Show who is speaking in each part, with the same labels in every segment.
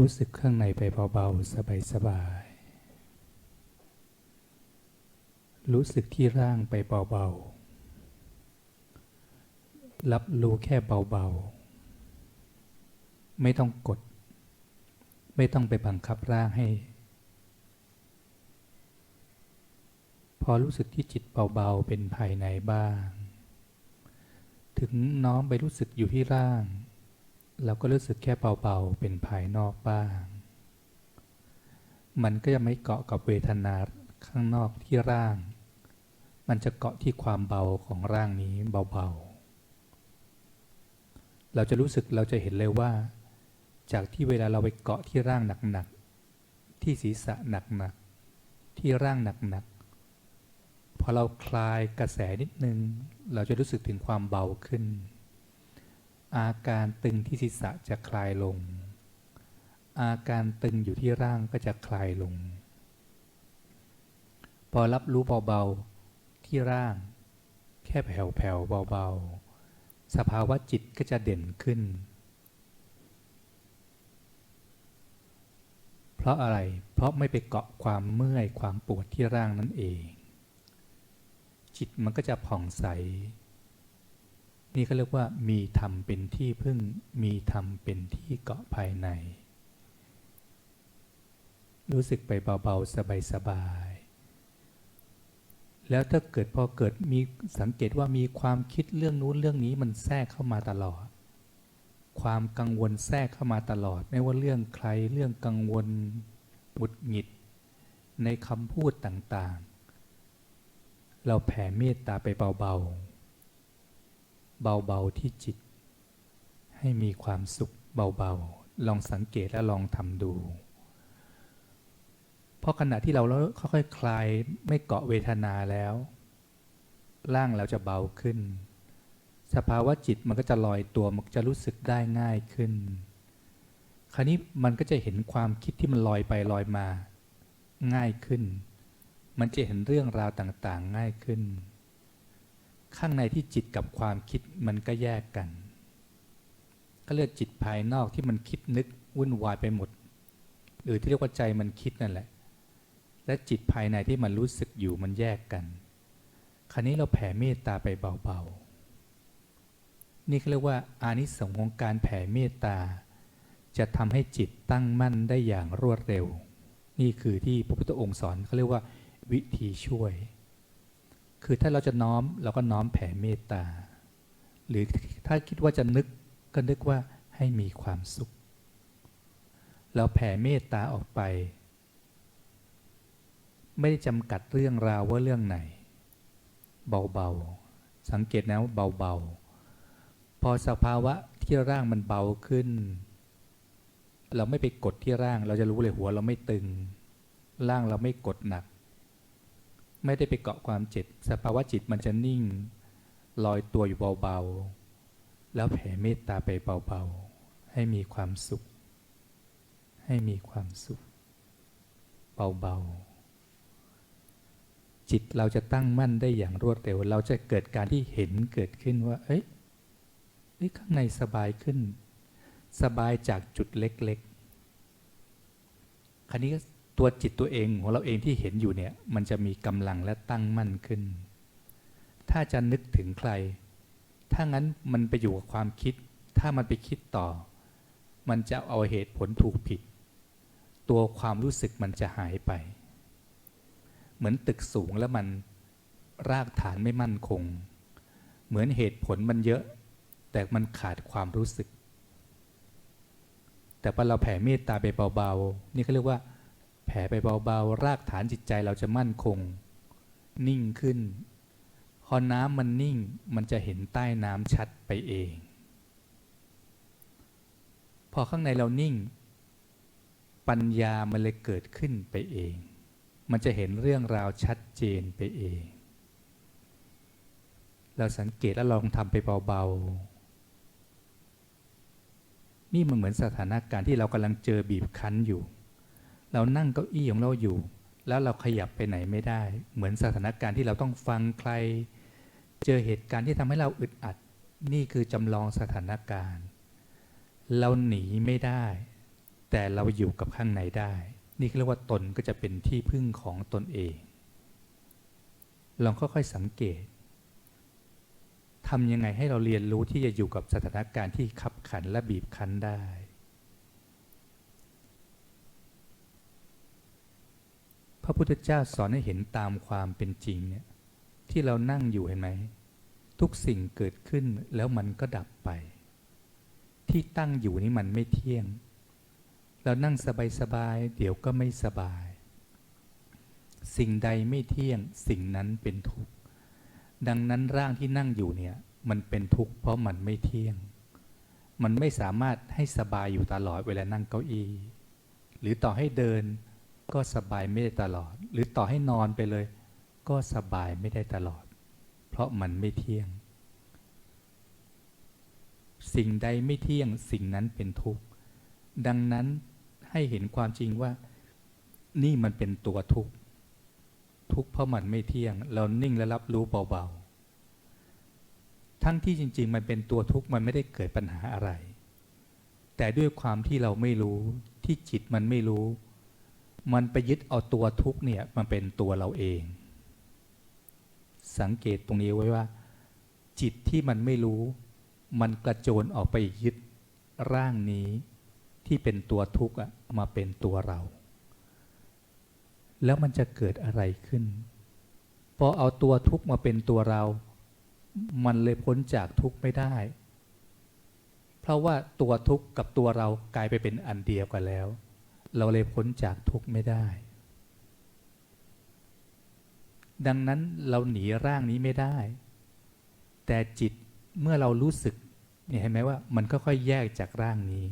Speaker 1: รู้สึกข้างในไปเบาๆ สบายๆ รู้สึกที่ร่างไปเบาๆ รับรู้แค่เบาๆ ไม่ต้องกด ไม่ต้องไปบังคับร่างให้ พอรู้สึกที่จิตเบาๆ เป็นภายในบ้าง ถึงน้อมไปรู้สึกอยู่ที่ร่าง เราก็รู้สึกแค่เบาๆ เป็นภายนอกบ้าง มันก็จะไม่เกาะกับเวทนาข้างนอกที่ร่าง มันจะเกาะที่ความเบาของร่างนี้เบาๆ เราจะรู้สึกเราจะเห็นเลยว่า จากที่เวลาเราไปเกาะที่ร่างหนักๆ ที่ศีรษะหนักๆ ที่ร่างหนักๆ พอเราคลายกระแสนิดนึง เราจะรู้สึกถึงความเบาขึ้น อาการตึงที่ศีรษะจะคลายลง อาการตึงอยู่ที่ร่างก็จะคลายลง พอรับรู้เบาๆที่ร่าง แค่แผ่วๆเบาๆ สภาวะจิตก็จะเด่นขึ้น เพราะอะไร เพราะไม่ไปเกาะความเมื่อยความปวดที่ร่างนั่นเอง จิตมันก็จะผ่องใส นี่เขาเรียกว่ามีธรรมเป็นที่พึ่ง มีธรรมเป็นที่เกาะภายใน รู้สึกไปเบาๆ สบายๆ แล้วถ้าเกิดพอเกิดมีสังเกตว่ามีความคิดเรื่องนู้นเรื่องนี้มันแทรกเข้ามาตลอด ความกังวลแทรกเข้ามาตลอด ไม่ว่าเรื่องใครเรื่องกังวลหงุดหงิด ในคำพูดต่างๆ เราแผ่เมตตาไปเบาๆ เบาๆที่จิต ให้มีความสุขเบาๆ ลองสังเกตและลองทำดู เพราะขณะที่เราแล้วค่อยๆคลายไม่เกาะเวทนาแล้ว ร่างเราจะเบาขึ้น สภาวะจิตมันก็จะลอยตัวมันจะรู้สึกได้ง่ายขึ้น คราวนี้มันก็จะเห็นความคิดที่มันลอยไปลอยมาง่ายขึ้น มันจะเห็นเรื่องราวต่างๆ ง่ายขึ้น ข้างในที่จิตกับความคิดมันก็แยกกันก็เรียกจิตภายนอกที่มันคิดนึกวุ่นวายไปหมด หรือที่เรียกว่าใจมันคิดนั่นแหละ และจิตภายในที่มันรู้สึกอยู่มันแยกกัน คราวนี้เราแผ่เมตตาไปเบาๆ นี่เขาเรียกว่าอานิสงส์ของการแผ่เมตตา จะทำให้จิตตั้งมั่นได้อย่างรวดเร็ว นี่คือที่พระพุทธองค์สอนเขาเรียกว่า วิธีช่วย คือถ้าเราจะน้อมเราก็น้อมแผ่เมตตา หรือถ้าคิดว่าจะนึกก็นึกว่าให้มีความสุข เราแผ่เมตตาออกไป ไม่ได้จำกัดเรื่องราวว่าเรื่องไหน เบาๆ สังเกตนะว่าเบาๆ พอสภาวะที่ร่างมันเบาขึ้น เราไม่ไปกดที่ร่าง เราจะรู้เลยหัวเราไม่ตึง ร่างเราไม่กดหนัก ไม่ได้ไปเกาะความจิตสภาวะจิตมันจะนิ่ง ลอยตัวอยู่เบาๆ แล้วแผ่เมตตาไปเบาๆ ให้มีความสุข ให้มีความสุข เบาๆ จิตเราจะตั้งมั่นได้อย่างรวดเร็ว เราจะเกิดการที่เห็นเกิดขึ้นว่า เอ้ยข้างในสบายขึ้น สบายจากจุดเล็กๆ คราวนี้ ตัวจิตตัวเองของเราเองที่เห็นอยู่เนี่ย มันจะมีกำลังและตั้งมั่นขึ้น ถ้าจะนึกถึงใคร ถ้างั้นมันไปอยู่กับความคิด ถ้ามันไปคิดต่อ มันจะเอาเหตุผลถูกผิด ตัวความรู้สึกมันจะหายไป เหมือนตึกสูงแล้วมันรากฐานไม่มั่นคง เหมือนเหตุผลมันเยอะ แต่มันขาดความรู้สึก แต่พอเราแผ่เมตตาไปเบาๆ นี่เขาเรียกว่า แผ่ไปเบาๆ รากฐานจิตใจเราจะมั่นคง นิ่งขึ้น พอน้ำมันนิ่งมันจะเห็นใต้น้ำชัดไปเอง พอข้างในเรานิ่ง ปัญญามันเลยเกิดขึ้นไปเอง มันจะเห็นเรื่องราวชัดเจนไปเอง เราสังเกตแล้วลองทำไปเบาๆ นี่มันเหมือนสถานการณ์ที่เรากำลังเจอบีบคั้นอยู่ เรานั่งเก้าอี้ของเราอยู่ แล้วเราขยับไปไหนไม่ได้ เหมือนสถานการณ์ที่เราต้องฟังใคร เจอเหตุการณ์ที่ทำให้เราอึดอัด นี่คือจำลองสถานการณ์ เราหนีไม่ได้ แต่เราอยู่กับข้างในได้ นี่เรียกว่าตนก็จะเป็นที่พึ่งของตนเอง ลองค่อยๆสังเกตทำยังไงให้เราเรียนรู้ที่จะอยู่กับสถานการณ์ที่ขับขันและบีบคั้นได้ พระพุทธเจ้าสอนให้เห็นตามความเป็นจริงเนี่ยที่เรานั่งอยู่เห็นไหม ทุกสิ่งเกิดขึ้นแล้วมันก็ดับไป ที่ตั้งอยู่นี่มันไม่เที่ยง เรานั่งสบายๆเดี๋ยวก็ไม่สบาย สิ่งใดไม่เที่ยงสิ่งนั้นเป็นทุกข์ดังนั้นร่างที่นั่งอยู่เนี่ยมันเป็นทุกข์เพราะมันไม่เที่ยง มันไม่สามารถให้สบายอยู่ตลอดเวลานั่งเก้าอี้ หรือต่อให้เดิน ก็สบายไม่ได้ตลอด หรือต่อให้นอนไปเลย ก็สบายไม่ได้ตลอด เพราะมันไม่เที่ยง สิ่งใดไม่เที่ยงสิ่งนั้นเป็นทุกข์ ดังนั้นให้เห็นความจริงว่า นี่มันเป็นตัวทุกข์ ทุกข์เพราะมันไม่เที่ยง เรานิ่งและรับรู้เบาๆ ทั้งที่จริง ๆ มันเป็นตัวทุกข์มันไม่ได้เกิดปัญหาอะไร แต่ด้วยความที่เราไม่รู้ที่จิตมันไม่รู้ มันไปยึดเอาตัวทุกเนี่ยมันเป็นตัวเราเอง สังเกตตรงนี้ไว้ว่า จิตที่มันไม่รู้ มันกระโจนออกไปยึดร่างนี้ ที่เป็นตัวทุกข์อะมาเป็นตัวเรา แล้วมันจะเกิดอะไรขึ้นพอเอาตัวทุกข์มาเป็นตัวเรา มันเลยพ้นจากทุกข์ไม่ได้ เพราะว่าตัวทุกข์กับตัวเรากลายไปเป็นอันเดียวกันแล้ว เราเลยพ้นจากทุกข์ไม่ได้ ดังนั้นเราหนีร่างนี้ไม่ได้ แต่จิตเมื่อเรารู้สึกเนี่ยเห็นไหมว่ามันค่อยๆแยกจากร่างนี้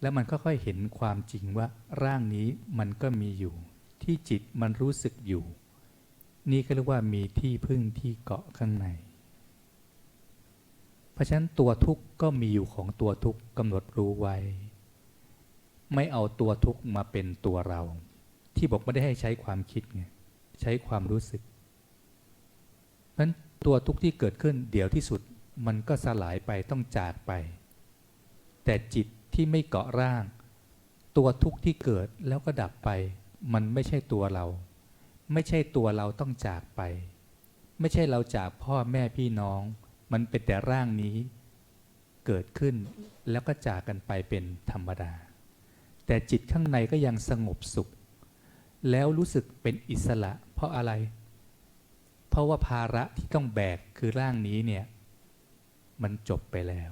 Speaker 1: แล้วมันค่อยๆเห็นความจริงว่าร่างนี้มันก็มีอยู่ ที่จิตมันรู้สึกอยู่ นี่ก็เรียกว่ามีที่พึ่งที่เกาะข้างใน เพราะฉะนั้นตัวทุกข์ก็มีอยู่ของตัวทุกข์กำหนดรู้ไว้ ไม่เอาตัวทุกข์มาเป็นตัวเรา ที่บอกไม่ได้ให้ใช้ความคิดไงใช้ความรู้สึกเพราะฉะนั้นตัวทุกข์ที่เกิดขึ้นเดี๋ยวที่สุดมันก็สลายไปต้องจากไป แต่จิตที่ไม่เกาะร่าง ตัวทุกข์ที่เกิดแล้วก็ดับไป มันไม่ใช่ตัวเรา ไม่ใช่ตัวเราต้องจากไป ไม่ใช่เราจากพ่อแม่พี่น้อง มันเป็นแต่ร่างนี้ เกิดขึ้นแล้วก็จากกันไปเป็นธรรมดา แต่จิตข้างในก็ยังสงบสุข แล้วรู้สึกเป็นอิสระ เพราะอะไร เพราะว่าภาระที่ต้องแบกคือร่างนี้เนี่ย มันจบไปแล้ว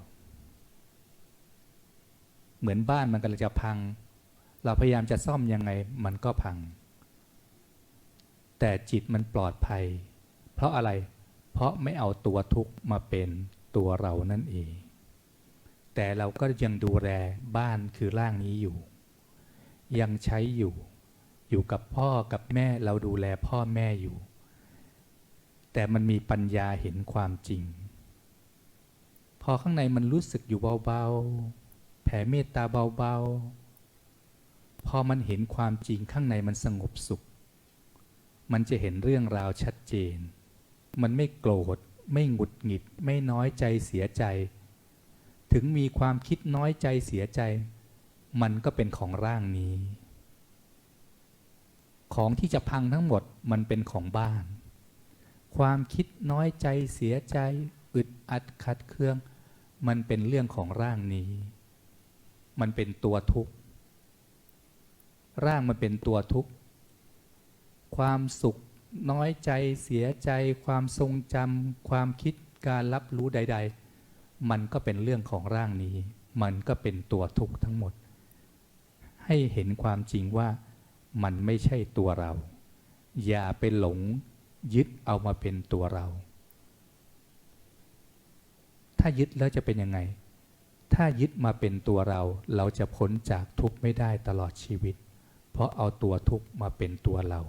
Speaker 1: เหมือนบ้านมันกำลังจะพัง เราพยายามจะซ่อมยังไงมันก็พัง แต่จิตมันปลอดภัย เพราะอะไร เพราะไม่เอาตัวทุกข์มาเป็นตัวเรานั่นเองแต่เราก็ยังดูแลบ้านคือร่างนี้อยู่ ยังใช้อยู่ อยู่กับพ่อกับแม่เราดูแลพ่อแม่อยู่ แต่มันมีปัญญาเห็นความจริง พอข้างในมันรู้สึกอยู่เบาๆ แผ่เมตตาเบาๆ พอมันเห็นความจริงข้างในมันสงบสุข มันจะเห็นเรื่องราวชัดเจน มันไม่โกรธ ไม่หงุดหงิด ไม่น้อยใจเสียใจ ถึงมีความคิดน้อยใจเสียใจ มันก็เป็นของร่างนี้ ของที่จะพังทั้งหมดมันเป็นของบ้าน ความคิดน้อยใจเสียใจ อึดอัดขัดเคือง มันเป็นเรื่องของร่างนี้ มันเป็นตัวทุกข์ ร่างมันเป็นตัวทุกข์ ความสุขน้อยใจเสียใจ ความทรงจำความคิดการรับรู้ใด ๆ มันก็เป็นเรื่องของร่างนี้ มันก็เป็นตัวทุกข์ทั้งหมด ให้เห็นความจริงว่ามันไม่ใช่ตัวเรา อย่าไปหลงยึดเอามาเป็นตัวเรา ถ้ายึดแล้วจะเป็นยังไง ถ้ายึดมาเป็นตัวเรา เราจะพ้นจากทุกข์ไม่ได้ตลอดชีวิต เพราะเอาตัวทุกข์มาเป็นตัวเรา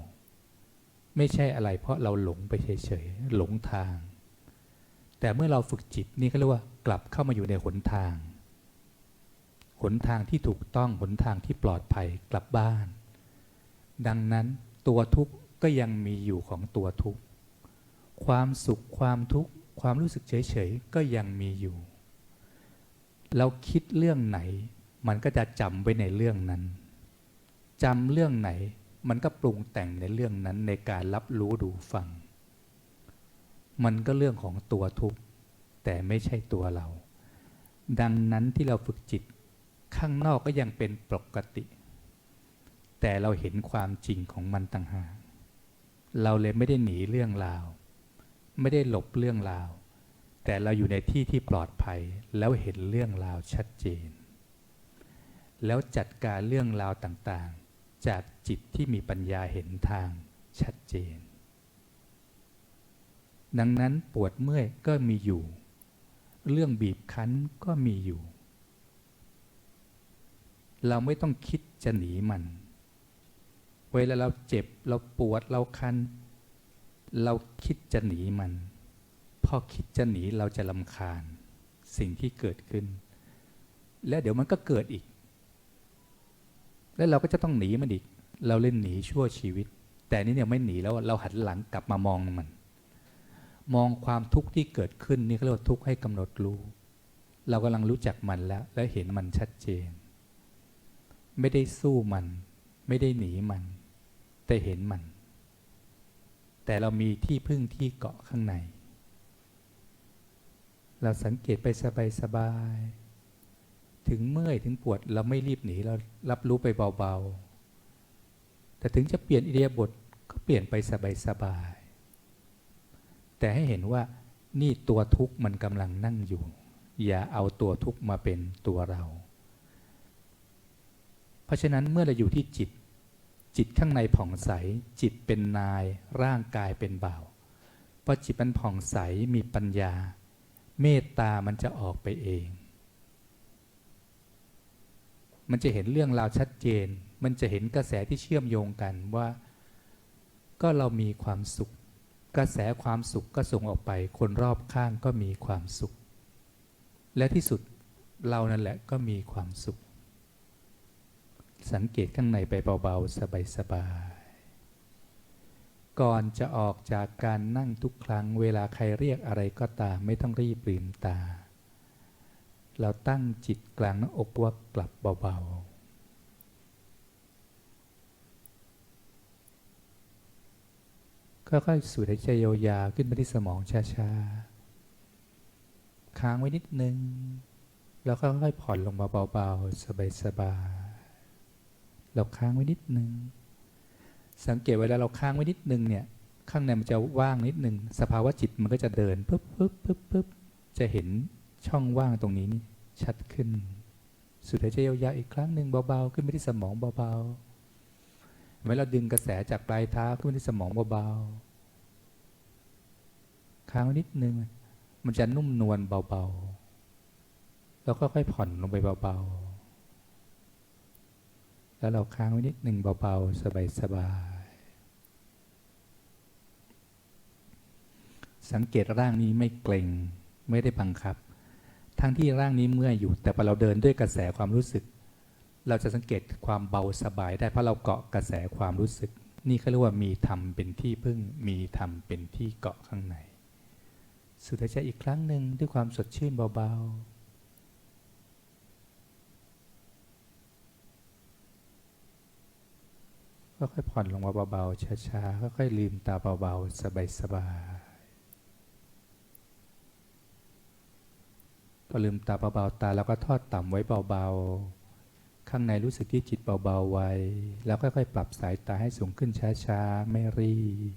Speaker 1: ไม่ใช่อะไรเพราะเราหลงไปเฉยๆ หลงทาง แต่เมื่อเราฝึกจิตนี่ก็เรียกว่ากลับเข้ามาอยู่ในหนทาง หนทางที่ถูกต้องหนทางที่ปลอดภัยกลับบ้าน ดังนั้นตัวทุกข์ก็ยังมีอยู่ของตัวทุกข์ ความสุขความทุกข์ความรู้สึกเฉยๆ ก็ยังมีอยู่ เราคิดเรื่องไหน มันก็จะจำไว้ในเรื่องนั้นจำเรื่องไหน มันก็ปรุงแต่งในเรื่องนั้นในการรับรู้ดูฟัง มันก็เรื่องของตัวทุกข์แต่ไม่ใช่ตัวเรา ดังนั้นที่เราฝึกจิต ข้างนอกก็ยังเป็นปกติ แต่เราเห็นความจริงของมันต่างหากเราเลยไม่ได้หนีเรื่องราว ไม่ได้หลบเรื่องราว แต่เราอยู่ในที่ที่ปลอดภัย แล้วเห็นเรื่องราวชัดเจน แล้วจัดการเรื่องราวต่างๆ จากจิตที่มีปัญญาเห็นทางชัดเจน ดังนั้นปวดเมื่อยก็มีอยู่ เรื่องบีบคั้นก็มีอยู่ เราไม่ต้องคิดจะหนีมัน เวลาเราเจ็บเราปวดเราคัน เราคิดจะหนีมัน พอคิดจะหนีเราจะลำคาญ สิ่งที่เกิดขึ้น และเดี๋ยวมันก็เกิดอีก แล้วเราก็จะต้องหนีมันอีก เราเล่นหนีชั่วชีวิต แต่นี่เนี่ยไม่หนีแล้วเราหันหลังกลับมามองมัน มองความทุกข์ที่เกิดขึ้นนี่เขาเรียกว่าทุกข์ให้กำหนดรู้ เรากำลังรู้จักมันแล้ว และเห็นมันชัดเจน ไม่ได้สู้มัน ไม่ได้หนีมัน แต่เห็นมัน แต่เรามีที่พึ่งที่เกาะข้างใน เราสังเกตไปสบายๆถึงเมื่อยถึงปวดเราไม่รีบหนีเรารับรู้ไปเบาๆ แต่ถึงจะเปลี่ยนอิเดียบทก็เปลี่ยนไปสบายๆแต่ให้เห็นว่านี่ตัวทุกข์มันกำลังนั่งอยู่ อย่าเอาตัวทุกข์มาเป็นตัวเรา ราะฉะนั้นเมื่อเราอยู่ที่จิต จิตข้างในผ่องใส จิตเป็นนาย ร่างกายเป็นบ่าวพอจิตมันผ่องใสมีปัญญา เมตตามันจะออกไปเอง มันจะเห็นเรื่องราวชัดเจน มันจะเห็นกระแสที่เชื่อมโยงกันว่า ก็เรามีความสุข กระแสความสุขก็ส่งออกไป คนรอบข้างก็มีความสุข และที่สุดเรานั่นแหละก็มีความสุข สังเกตข้างในไปเบาๆ สบายๆ ก่อนจะออกจากการนั่งทุกครั้ง เวลาใครเรียกอะไรก็ตาม ไม่ต้องรีบลืมตา เราตั้งจิตกลางหน้าอกว่ากลับเบาๆค่อยๆสูดหายใจยาวๆขึ้นไปที่สมองช้าๆ ค้างไว้นิดนึง แล้วค่อยๆผ่อนลงมาเบาๆ สบาย เราค้างไว้นิดนึง สังเกตเวลาเราค้างไว้นิดนึงเนี่ยข้างในมันจะว่างนิดนึงสภาวะจิตมันก็จะเดินปึ๊บปึ๊บปึ๊บปึ๊บจะเห็นช่องว่างตรงนี้นี่ชัดขึ้น สุดหายใจยาวๆอีกครั้งหนึ่งเบาๆ ขึ้นไปที่สมองเบาๆเมื่อเราดึงกระแสจากปลายเท้าขึ้นไปที่สมองเบาๆค้างไว้นิดนึง มันจะนุ่มนวลเบาๆ แล้วค่อยๆผ่อนลงไปเบาๆ แล้วเราค้างไว้นิดหนึ่งเบาๆ สบายๆ สังเกตร่างนี้ไม่เกร็งไม่ได้บังคับ ทั้งที่ร่างนี้เมื่อยอยู่ แต่พอเราเดินด้วยกระแสความรู้สึก เราจะสังเกตความเบาสบายได้เพราะเราเกาะกระแสความรู้สึก นี่เขาเรียกว่ามีธรรมเป็นที่พึ่ง มีธรรมเป็นที่เกาะข้างใน สุดท้ายอีกครั้งหนึ่งด้วยความสดชื่นเบาๆ ค่อยๆผ่อนลงมาเบาๆช้าๆค่อยๆลืมตาเบาๆสบายๆพอลืมตาเบาๆตาแล้วก็ทอดต่ำไว้เบาๆข้างในรู้สึกที่จิตเบาๆไว้ แล้วค่อยๆปรับสายตาให้สูงขึ้นช้าๆไม่รีบ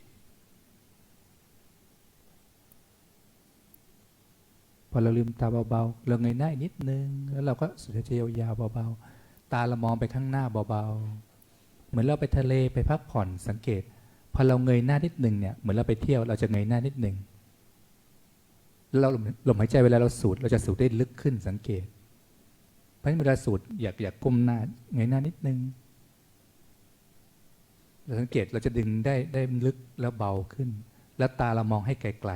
Speaker 1: พอเราลืมตาเบาๆ เราเงยหน้านิดนึง แล้วเราก็สุดหายใจยาวๆเบาๆ ตาเรามองไปข้างหน้าเบาๆ เหมือนเราไปทะเลไปพักผ่อนสังเกต พอเราเงยหน้านิดหนึ่งเนี่ยเหมือนเราไปเที่ยวเราจะเงยหน้านิดหนึ่งเราลมหายใจเวลาเราสูดเราจะสูดได้ลึกขึ้นสังเกต เพราะฉะนั้นเวลาสูดอยากอยากก้มหน้าเงยหน้านิดนึงเราสังเกตเราจะดึงได้ได้ลึกแล้วเบาขึ้น แล้วตาเรามองให้ไกล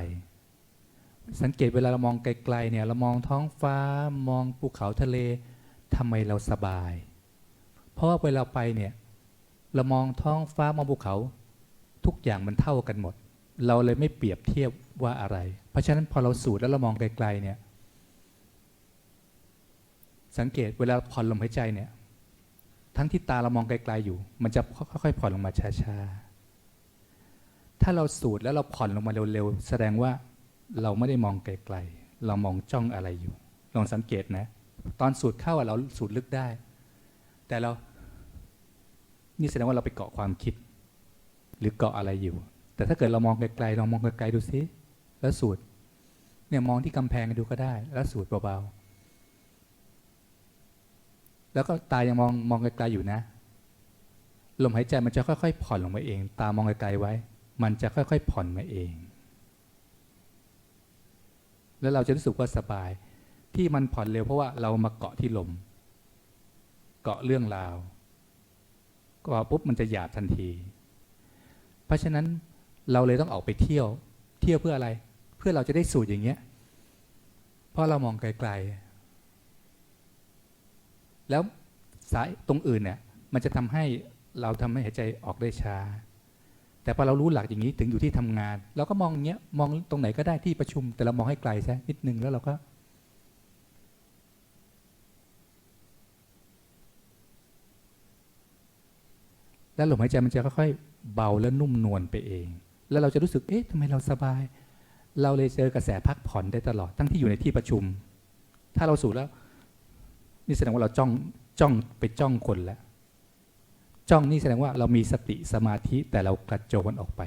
Speaker 1: ๆสังเกตเวลาเรามองไกลๆเนี่ยเรามองท้องฟ้ามองภูเขาทะเลทำไมเราสบาย เพราะว่าเวลาไปเนี่ย เรามองท้องฟ้ามองภูเขา ทุกอย่างมันเท่ากันหมด เราเลยไม่เปรียบเทียบว่าอะไร เพราะฉะนั้นพอเราสูดแล้วเรามองไกลๆเนี่ย สังเกตเวลาผ่อนลมหายใจเนี่ย ทั้งที่ตาเรามองไกลๆอยู่ มันจะค่อยๆผ่อนลงมาช้าๆถ้าเราสูดแล้วเราผ่อนลงมาเร็วๆแสดงว่าเราไม่ได้มองไกลๆเรามองจ้องอะไรอยู่ ลองสังเกตนะ ตอนสูดเข้าเราสูดลึกได้ แต่เรา นี่แสดงว่าเราไปเกาะความคิด หรือเกาะอะไรอยู่ แต่ถ้าเกิดเรามองไกลๆลองมองไกลๆดูซิแล้วสูดเนี่ยมองที่กำแพงดูก็ได้ แล้วสูดเบาๆแล้วก็ตายังมองมองไกลๆอยู่นะ ลมหายใจมันจะค่อยๆ ผ่อนลงมาเอง ตามองไกลๆไว้ มันจะค่อยๆ ผ่อนมาเอง แล้วเราจะรู้สึกว่าสบาย ที่มันผ่อนเร็วเพราะว่าเรามาเกาะที่ลม เกาะเรื่องราว ก็ปุ๊บมันจะหยาบทันที เพราะฉะนั้นเราเลยต้องออกไปเที่ยว เที่ยวเพื่ออะไร เพื่อเราจะได้สูตรอย่างเงี้ย เพราะเรามองไกลๆ แล้วสายตรงอื่นเนี่ย มันจะทำให้เราทำให้หายใจออกได้ช้า แต่พอเรารู้หลักอย่างนี้ถึงอยู่ที่ทำงาน เราก็มองอย่างเงี้ย มองตรงไหนก็ได้ที่ประชุม แต่เรามองให้ไกลซะนิดนึงแล้วเราก็ แล้วลมหายใจมันจะค่อยๆเบาและนุ่มนวลไปเอง แล้วเราจะรู้สึกเอ๊ะทำไมเราสบาย เราเลยเจอกระแสพักผ่อนได้ตลอดทั้งที่อยู่ในที่ประชุม ถ้าเราสูดแล้ว นี่แสดงว่าเราจ้องจ้องไปจ้องคนแล้วจ้องนี่แสดงว่าเรามีสติสมาธิแต่เรากระโจนออกไป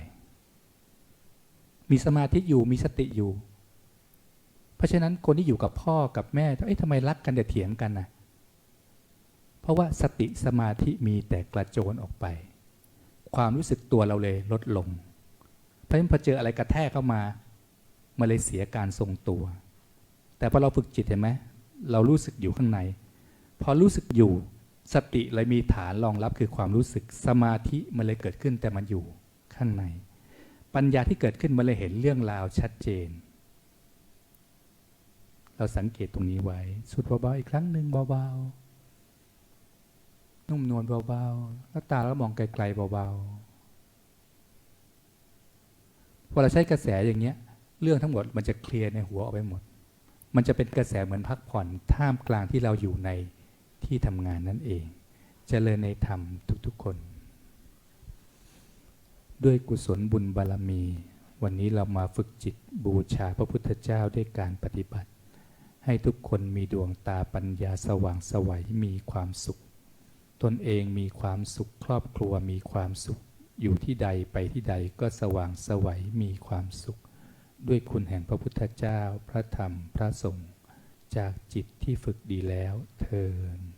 Speaker 1: มีสมาธิอยู่มีสติอยู่ เพราะฉะนั้นคนที่อยู่กับพ่อกับแม่เอ๊ะทำไมรักกันแต่เถียงกันนะ เพราะว่าสติสมาธิมีแต่กระโจนออกไป ความรู้สึกตัวเราเลยลดลง เพราะฉะนั้นพอเจออะไรกระแทกเข้ามามันเลยเสียการทรงตัว แต่พอเราฝึกจิตเห็นไหมเรารู้สึกอยู่ข้างใน พอรู้สึกอยู่สติเลยมีฐานรองรับคือความรู้สึกสมาธิมันเลยเกิดขึ้นแต่มันอยู่ข้างใน ปัญญาที่เกิดขึ้นมันเลยเห็นเรื่องราวชัดเจน เราสังเกตตรงนี้ไว้ สุดเบาๆอีกครั้งหนึ่งเบาๆ นุ่มนวลเบาๆ แล้วตาเรามองไกลๆเบาๆพอเราใช้กระแสอย่างเงี้ย เรื่องทั้งหมดมันจะเคลียร์ในหัวออกไปหมด มันจะเป็นกระแสเหมือนพักผ่อนท่ามกลางที่เราอยู่ในที่ทำงานนั่นเองเจริญในธรรมทุกๆคน ด้วยกุศลบุญบารมี วันนี้เรามาฝึกจิตบูชาพระพุทธเจ้าด้วยการปฏิบัติ ให้ทุกคนมีดวงตาปัญญาสว่างสวัยมีความสุข ตนเองมีความสุขครอบครัวมีความสุข อยู่ที่ใดไปที่ใดก็สว่างสวัยมีความสุข ด้วยคุณแห่งพระพุทธเจ้า พระธรรมพระสงฆ์จากจิตที่ฝึกดีแล้วเทิน